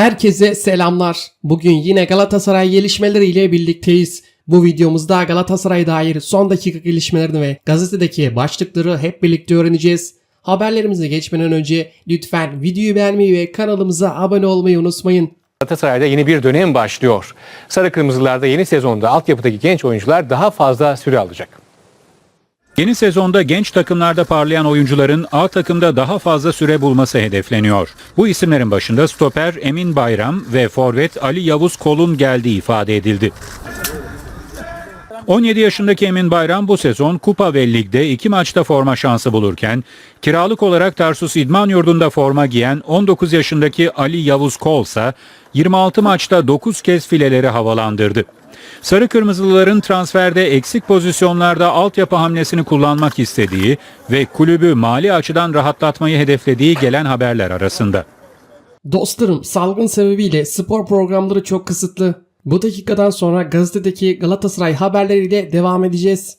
Herkese selamlar. Bugün yine Galatasaray gelişmeleriyle birlikteyiz. Bu videomuzda Galatasaray'a dair son dakika gelişmelerini ve gazetedeki başlıkları hep birlikte öğreneceğiz. Haberlerimize geçmeden önce lütfen videoyu beğenmeyi ve kanalımıza abone olmayı unutmayın. Galatasaray'da yeni bir dönem başlıyor. Sarı Kırmızılar'da yeni sezonda altyapıdaki genç oyuncular daha fazla süre alacak. Yeni sezonda genç takımlarda parlayan oyuncuların A takımda daha fazla süre bulması hedefleniyor. Bu isimlerin başında stoper Emin Bayram ve forvet Ali Yavuz Kol'un geldiği ifade edildi. 17 yaşındaki Emin Bayram bu sezon Kupa ve Lig'de iki maçta forma şansı bulurken, kiralık olarak Tarsus İdman Yurdu'nda forma giyen 19 yaşındaki Ali Yavuz Kol ise 26 maçta 9 kez fileleri havalandırdı. Sarı Kırmızılıların transferde eksik pozisyonlarda altyapı hamlesini kullanmak istediği ve kulübü mali açıdan rahatlatmayı hedeflediği gelen haberler arasında. Dostlarım salgın sebebiyle spor programları çok kısıtlı. Bu dakikadan sonra gazetedeki Galatasaray haberleriyle devam edeceğiz.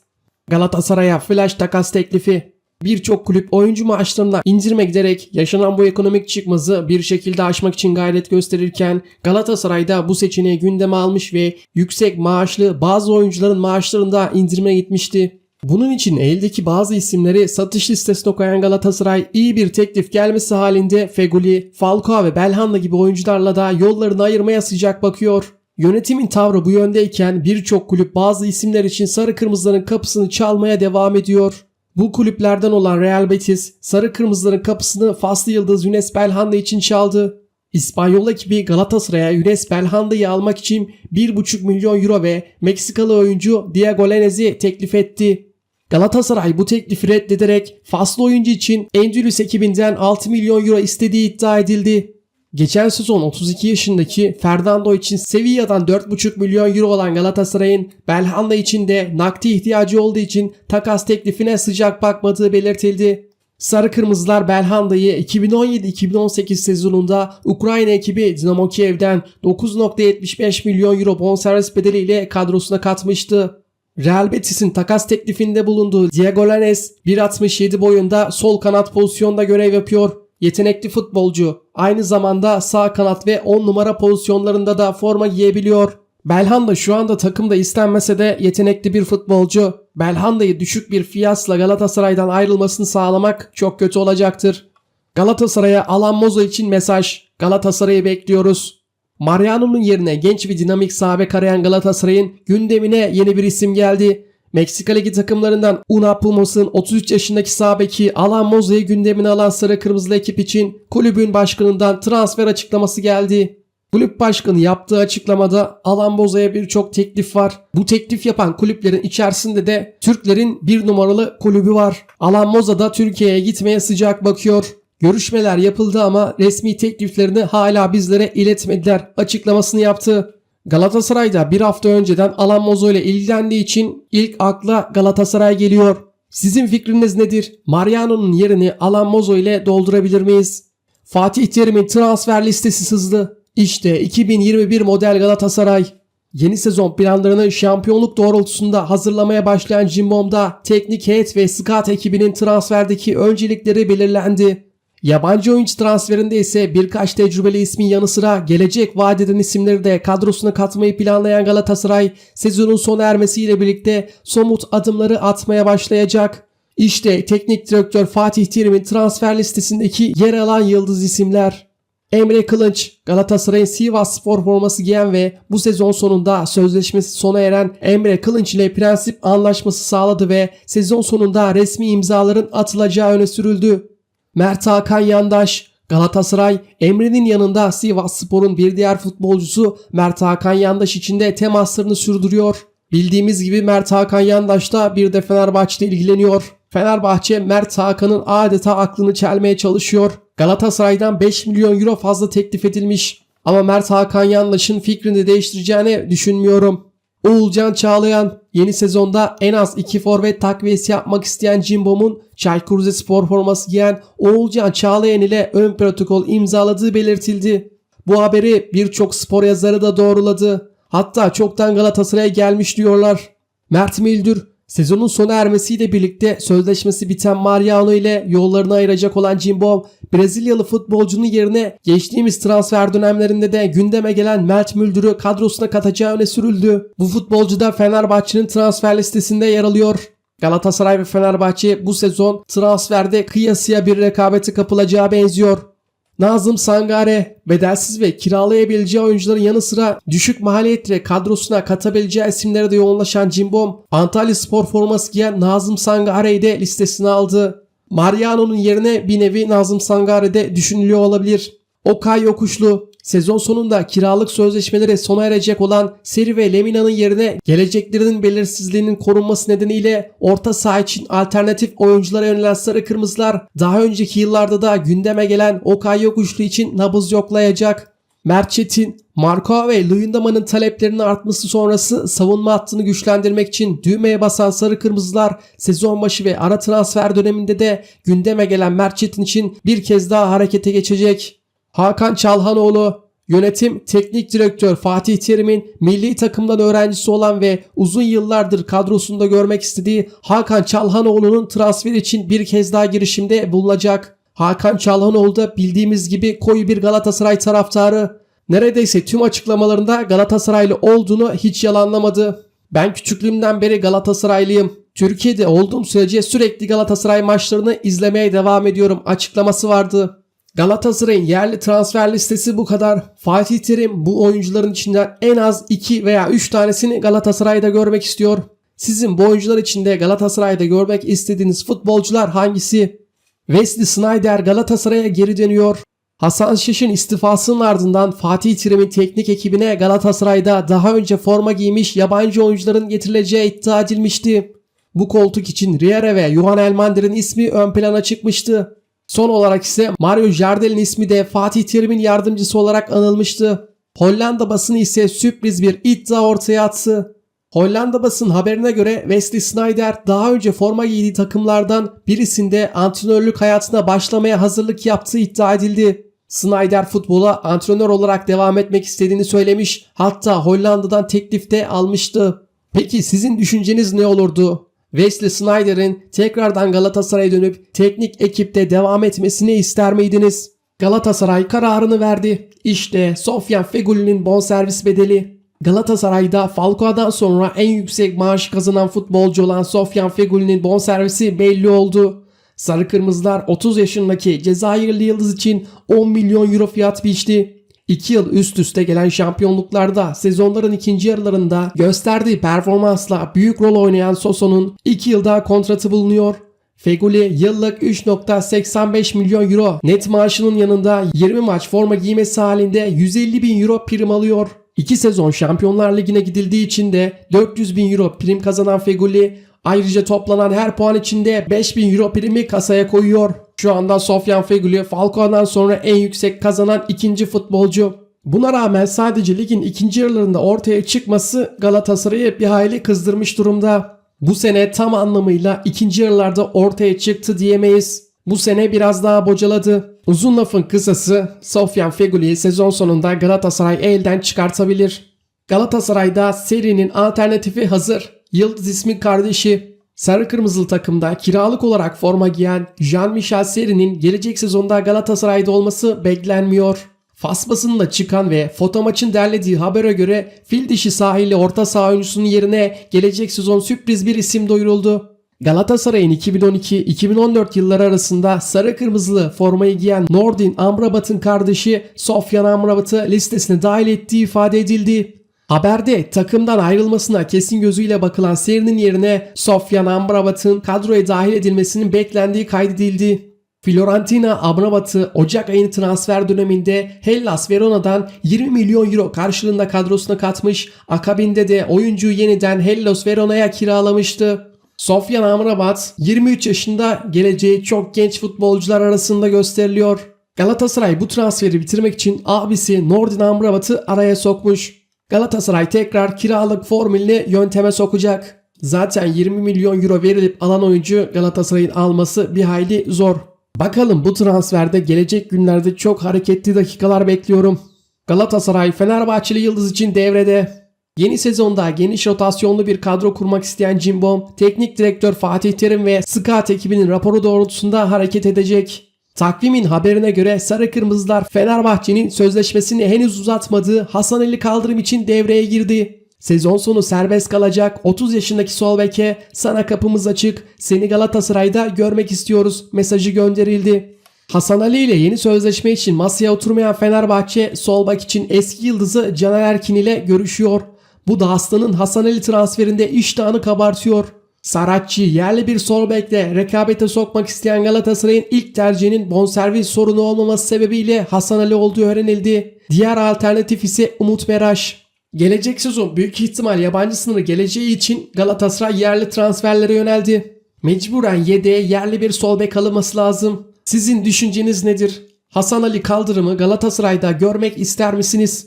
Galatasaray'a flash takas teklifi. Birçok kulüp oyuncu maaşlarına indirime giderek yaşanan bu ekonomik çıkmazı bir şekilde aşmak için gayret gösterirken Galatasaray da bu seçeneği gündeme almış ve yüksek maaşlı bazı oyuncuların maaşlarında indirime gitmişti. Bunun için eldeki bazı isimleri satış listesine koyan Galatasaray iyi bir teklif gelmesi halinde Feguli, Falcao ve Belhanda gibi oyuncularla da yollarını ayırmaya sıcak bakıyor. Yönetimin tavrı bu yöndeyken birçok kulüp bazı isimler için sarı kırmızıların kapısını çalmaya devam ediyor. Bu kulüplerden olan Real Betis, sarı kırmızıların kapısını Faslı Yıldız Yunes Belhanda için çaldı. İspanyol ekibi Galatasaray'a Yunes Belhanda'yı almak için 1,5 milyon euro ve Meksikalı oyuncu Diego Lainez'i teklif etti. Galatasaray bu teklifi reddederek faslı oyuncu için Endülüs ekibinden 6 milyon euro istediği iddia edildi. Geçen sezon 32 yaşındaki Fernando için Sevilla'dan 4,5 milyon euro olan Galatasaray'ın Belhanda için de nakdi ihtiyacı olduğu için takas teklifine sıcak bakmadığı belirtildi. Sarı Kırmızılar Belhanda'yı 2017-2018 sezonunda Ukrayna ekibi Dinamo Kiev'den 9.75 milyon euro bonservis bedeliyle kadrosuna katmıştı. Real Betis'in takas teklifinde bulunduğu Diego Lainez 1.67 boyunda sol kanat pozisyonda görev yapıyor. Yetenekli futbolcu. Aynı zamanda sağ kanat ve 10 numara pozisyonlarında da forma giyebiliyor. Belhanda şu anda takımda istenmese de yetenekli bir futbolcu. Belhanda'yı düşük bir fiyatla Galatasaray'dan ayrılmasını sağlamak çok kötü olacaktır. Galatasaray'a Alan Mozo için mesaj. Galatasaray'ı bekliyoruz. Mariano'nun yerine genç bir dinamik sahabe arayan Galatasaray'ın gündemine yeni bir isim geldi. Meksika Ligi takımlarından Una Pumos'un 33 yaşındaki sağ beki Alan Mozo'yu gündemine alan sarı kırmızılı ekip için kulübün başkanından transfer açıklaması geldi. Kulüp başkanı yaptığı açıklamada Alan Bozo'ya birçok teklif var. Bu teklif yapan kulüplerin içerisinde de Türklerin bir numaralı kulübü var. Alan Moza da Türkiye'ye gitmeye sıcak bakıyor. Görüşmeler yapıldı ama resmi tekliflerini hala bizlere iletmediler açıklamasını yaptı. Galatasaray'da bir hafta önceden Alan Mozo ile ilgilendiği için ilk akla Galatasaray geliyor. Sizin fikriniz nedir? Mariano'nun yerini Alan Mozo ile doldurabilir miyiz? Fatih Terim'in transfer listesi sızdı. İşte 2021 model Galatasaray. Yeni sezon planlarını şampiyonluk doğrultusunda hazırlamaya başlayan Cimbom'da teknik heyet ve scout ekibinin transferdeki öncelikleri belirlendi. Yabancı oyuncu transferinde ise birkaç tecrübeli ismin yanı sıra gelecek vaat eden isimleri de kadrosuna katmayı planlayan Galatasaray sezonun sona ermesiyle birlikte somut adımları atmaya başlayacak. İşte teknik direktör Fatih Terim'in transfer listesindeki yer alan yıldız isimler. Emre Kılınç, Galatasaray'ın Sivas spor forması giyen ve bu sezon sonunda sözleşmesi sona eren Emre Kılınç ile prensip anlaşması sağladı ve sezon sonunda resmi imzaların atılacağı öne sürüldü. Mert Hakan Yandaş, Galatasaray, Emre'nin yanında Sivas Spor'un bir diğer futbolcusu Mert Hakan Yandaş için de temaslarını sürdürüyor. Bildiğimiz gibi Mert Hakan Yandaş da bir de Fenerbahçe'de ilgileniyor. Fenerbahçe Mert Hakan'ın adeta aklını çelmeye çalışıyor. Galatasaray'dan 5 milyon euro fazla teklif edilmiş. Ama Mert Hakan Yandaş'ın fikrini değiştireceğini düşünmüyorum. Uğulcan Çağlayan yeni sezonda en az 2 forvet takviyesi yapmak isteyen Cimbom'un Çaykur Rizespor forması giyen Oğulcan Çağlayan ile ön protokol imzaladığı belirtildi. Bu haberi birçok spor yazarı da doğruladı. Hatta çoktan Galatasaray'a gelmiş diyorlar. Mert Müldür Sezonun sona ermesiyle birlikte sözleşmesi biten Mariano ile yollarını ayıracak olan Cimbom, Brezilyalı futbolcunun yerine geçtiğimiz transfer dönemlerinde de gündeme gelen Mert Müldür'ü kadrosuna katacağı öne sürüldü. Bu futbolcu da Fenerbahçe'nin transfer listesinde yer alıyor. Galatasaray ve Fenerbahçe bu sezon transferde kıyasıya bir rekabeti kapılacağı benziyor. Nazım Sangare bedelsiz ve kiralayabileceği oyuncuların yanı sıra düşük maliyetle kadrosuna katabileceği isimlere de yoğunlaşan Cimbom, Antalya Spor forması giyen Nazım Sangare'yi de listesine aldı. Mariano'nun yerine bir nevi Nazım Sangare de düşünülüyor olabilir. Okay Yokuşlu sezon sonunda kiralık sözleşmeleri sona erecek olan Seri ve Lemina'nın yerine geleceklerinin belirsizliğinin korunması nedeniyle orta saha için alternatif oyunculara yönelen Sarı Kırmızılar daha önceki yıllarda da gündeme gelen Okay Yokuşlu için nabız yoklayacak. Mert Çetin, Marco ve Luyendama'nın taleplerinin artması sonrası savunma hattını güçlendirmek için düğmeye basan Sarı Kırmızılar sezon başı ve ara transfer döneminde de gündeme gelen Mert Çetin için bir kez daha harekete geçecek. Hakan Çalhanoğlu Yönetim Teknik Direktör Fatih Terim'in milli takımdan öğrencisi olan ve uzun yıllardır kadrosunda görmek istediği Hakan Çalhanoğlu'nun transfer için bir kez daha girişimde bulunacak. Hakan Çalhanoğlu da bildiğimiz gibi koyu bir Galatasaray taraftarı. Neredeyse tüm açıklamalarında Galatasaraylı olduğunu hiç yalanlamadı. Ben küçüklüğümden beri Galatasaraylıyım. Türkiye'de olduğum sürece sürekli Galatasaray maçlarını izlemeye devam ediyorum açıklaması vardı. Galatasaray'ın yerli transfer listesi bu kadar. Fatih Terim bu oyuncuların içinden en az 2 veya 3 tanesini Galatasaray'da görmek istiyor. Sizin bu oyuncular içinde Galatasaray'da görmek istediğiniz futbolcular hangisi? Wesley Sneijder Galatasaray'a geri dönüyor. Hasan Şiş'in istifasının ardından Fatih Terim'in teknik ekibine Galatasaray'da daha önce forma giymiş yabancı oyuncuların getirileceği iddia edilmişti. Bu koltuk için Riera ve Johan Elmander'in ismi ön plana çıkmıştı. Son olarak ise Mario Jardel'in ismi de Fatih Terim'in yardımcısı olarak anılmıştı. Hollanda basını ise sürpriz bir iddia ortaya attı. Hollanda basın haberine göre Wesley Sneijder daha önce forma giydiği takımlardan birisinde antrenörlük hayatına başlamaya hazırlık yaptığı iddia edildi. Snyder futbola antrenör olarak devam etmek istediğini söylemiş hatta Hollanda'dan teklif de almıştı. Peki sizin düşünceniz ne olurdu? Wesley Snyder'in tekrardan Galatasaray'a dönüp teknik ekipte devam etmesini ister miydiniz? Galatasaray kararını verdi. İşte Sofyan Fegüli'nin bonservis bedeli. Galatasaray'da Falcao'dan sonra en yüksek maaş kazanan futbolcu olan Sofyan Fegüli'nin bonservisi belli oldu. Sarı Kırmızılar 30 yaşındaki Cezayirli yıldız için 10 milyon euro fiyat biçti. 2 yıl üst üste gelen şampiyonluklarda sezonların ikinci yarılarında gösterdiği performansla büyük rol oynayan Sosso'nun 2 yıl daha kontratı bulunuyor. Feguli yıllık 3.85 milyon euro net maaşının yanında 20 maç forma giymesi halinde 150 bin euro prim alıyor. 2 sezon Şampiyonlar Ligi'ne gidildiği için de 400 bin euro prim kazanan Feguli ayrıca toplanan her puan içinde 5000 euro primi kasaya koyuyor. Şu anda Sofyan Feguli Falcao'dan sonra en yüksek kazanan ikinci futbolcu. Buna rağmen sadece ligin ikinci yarılarında ortaya çıkması Galatasaray'ı bir hayli kızdırmış durumda. Bu sene tam anlamıyla ikinci yarılarda ortaya çıktı diyemeyiz. Bu sene biraz daha bocaladı. Uzun lafın kısası Sofyan Feguli'yi sezon sonunda Galatasaray elden çıkartabilir. Galatasaray'da serinin alternatifi hazır. Yıldız ismi kardeşi. Sarı Kırmızılı takımda kiralık olarak forma giyen Jean-Michel Seri'nin gelecek sezonda Galatasaray'da olması beklenmiyor. Fas basında çıkan ve fotomaçın derlediği habere göre fil dişi sahili orta saha oyuncusunun yerine gelecek sezon sürpriz bir isim duyuruldu. Galatasaray'ın 2012-2014 yılları arasında sarı kırmızılı formayı giyen Nordin Amrabat'ın kardeşi Sofyan Amrabat'ı listesine dahil ettiği ifade edildi. Haberde takımdan ayrılmasına kesin gözüyle bakılan serinin yerine Sofyan Amrabat'ın kadroya dahil edilmesinin beklendiği kaydedildi. Fiorentina Amrabat'ı Ocak ayının transfer döneminde Hellas Verona'dan 20 milyon euro karşılığında kadrosuna katmış, akabinde de oyuncuyu yeniden Hellas Verona'ya kiralamıştı. Sofyan Amrabat 23 yaşında geleceği çok genç futbolcular arasında gösteriliyor. Galatasaray bu transferi bitirmek için abisi Nordin Amrabat'ı araya sokmuş. Galatasaray tekrar kiralık formülünü yönteme sokacak. Zaten 20 milyon euro verilip alan oyuncu Galatasaray'ın alması bir hayli zor. Bakalım bu transferde gelecek günlerde çok hareketli dakikalar bekliyorum. Galatasaray Fenerbahçeli Yıldız için devrede. Yeni sezonda geniş rotasyonlu bir kadro kurmak isteyen Cimbom, teknik direktör Fatih Terim ve Scout ekibinin raporu doğrultusunda hareket edecek. Takvimin haberine göre Sarı Kırmızılar Fenerbahçe'nin sözleşmesini henüz uzatmadığı Hasan Ali Kaldırım için devreye girdi. Sezon sonu serbest kalacak 30 yaşındaki sol beke sana kapımız açık seni Galatasaray'da görmek istiyoruz mesajı gönderildi. Hasan Ali ile yeni sözleşme için masaya oturmayan Fenerbahçe sol bek için eski yıldızı Caner Erkin ile görüşüyor. Bu da Aslan'ın Hasan Ali transferinde iştahını kabartıyor. Saratçı yerli bir sol bekle rekabete sokmak isteyen Galatasaray'ın ilk tercihinin bonservis sorunu olmaması sebebiyle Hasan Ali olduğu öğrenildi. Diğer alternatif ise Umut Meraş. Gelecek sezon büyük ihtimal yabancı sınırı geleceği için Galatasaray yerli transferlere yöneldi. Mecburen yedeğe yerli bir sol bek alınması lazım. Sizin düşünceniz nedir? Hasan Ali Kaldırım'ı Galatasaray'da görmek ister misiniz?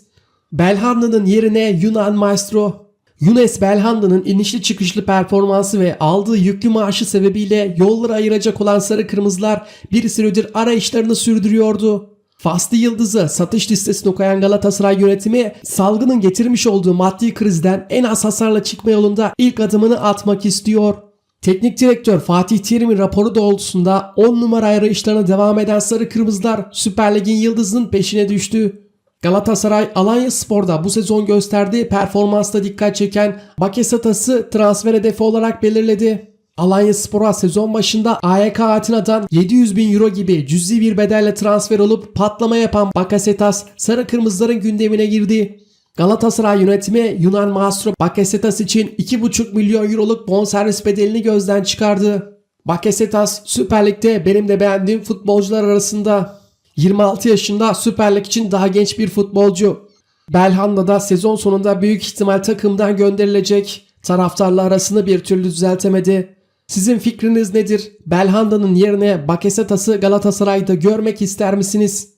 Belhanda'nın yerine Yunan Maestro. Younes Belhanda'nın inişli çıkışlı performansı ve aldığı yüklü maaşı sebebiyle yolları ayıracak olan Sarı Kırmızılar bir süredir arayışlarını sürdürüyordu. Faslı Yıldız'ı satış listesine koyan Galatasaray yönetimi salgının getirmiş olduğu maddi krizden en az hasarla çıkma yolunda ilk adımını atmak istiyor. Teknik direktör Fatih Terim'in raporu doğrultusunda 10 numara arayışlarına devam eden Sarı Kırmızılar Süper Lig'in yıldızının peşine düştü. Galatasaray Alanya Spor'da bu sezon gösterdiği performansla dikkat çeken Bakasetas'ı transfer hedefi olarak belirledi. Alanya Spor'a sezon başında AYK Atina'dan 700 bin euro gibi cüzi bir bedelle transfer olup patlama yapan Bakasetas Sarı Kırmızıların gündemine girdi. Galatasaray yönetimi Yunan Maestro Bakasetas için 2,5 milyon euroluk bonservis bedelini gözden çıkardı. Bakasetas Süper Lig'de benim de beğendiğim futbolcular arasında. 26 yaşında Süper Lig için daha genç bir futbolcu. Belhanda da sezon sonunda büyük ihtimal takımdan gönderilecek. Taraftarla arasını bir türlü düzeltemedi. Sizin fikriniz nedir? Belhanda'nın yerine Bakasetas'ı Galatasaray'da görmek ister misiniz?